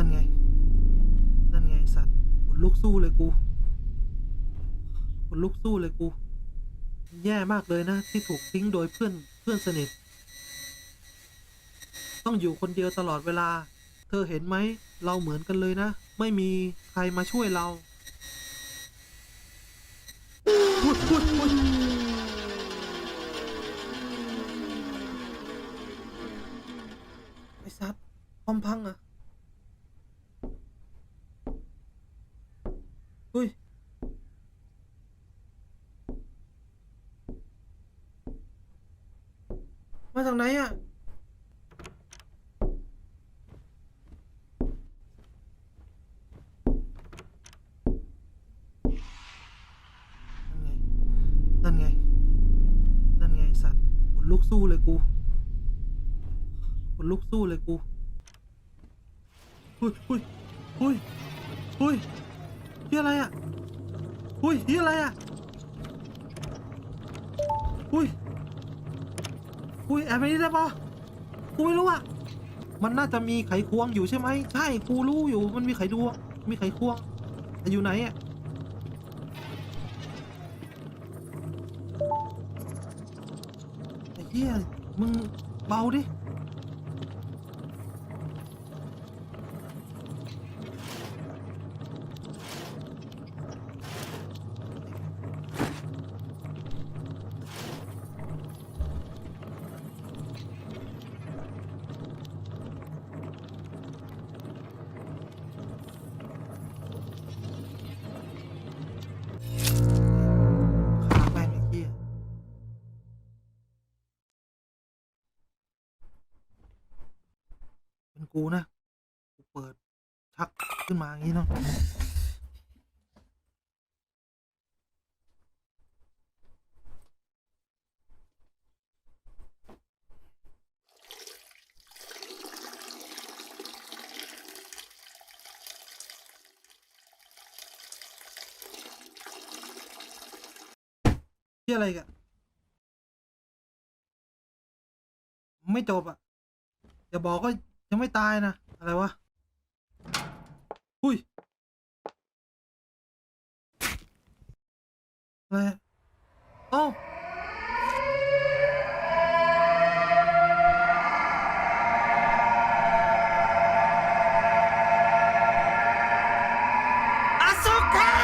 ั่นไง นั่นไงสัตว์หุลุกสู้เลยกูขนลุกสู้เลยกู แย่มากเลยนะ ที่ถูกทิ้งโดยเพื่อนเพื่อนสนิท ต้องอยู่คนเดียวตลอดเวลา เธอเห็นไหม เราเหมือนกันเลยนะ ไม่มีใครมาช่วยเราอุ๊ยอุ๊ยอุ๊ยไอ้ซับพร้อมพังอะ เฮ้ยมาจากไหนอะนั่นไงนั่นไง นั่นไงสัตว์ขนลุกสู้เลยกูขนลุกสู้เลยกูหุยหุยหุยหุยเฮีย อะไรอะหุยเฮียอะไรอะหุยหุยแอบไปนี่ได้ปะกูไม่รู้อะมันน่าจะมีไขควงอยู่ใช่ไหมใช่กูรู้อยู่มันมีไขดวงมีไขควงแต่อยู่ไหนอะไอ้เหี้ยมึงเบาดิ กูนะ กูเปิดชักขึ้นมาอย่างนี้เนาะที่อะไรกันไม่จบอะ อย่าบอกก็ ยังไม่ตายนะ อะไรวะอุ้ยอะไรโอ้อาสุกะ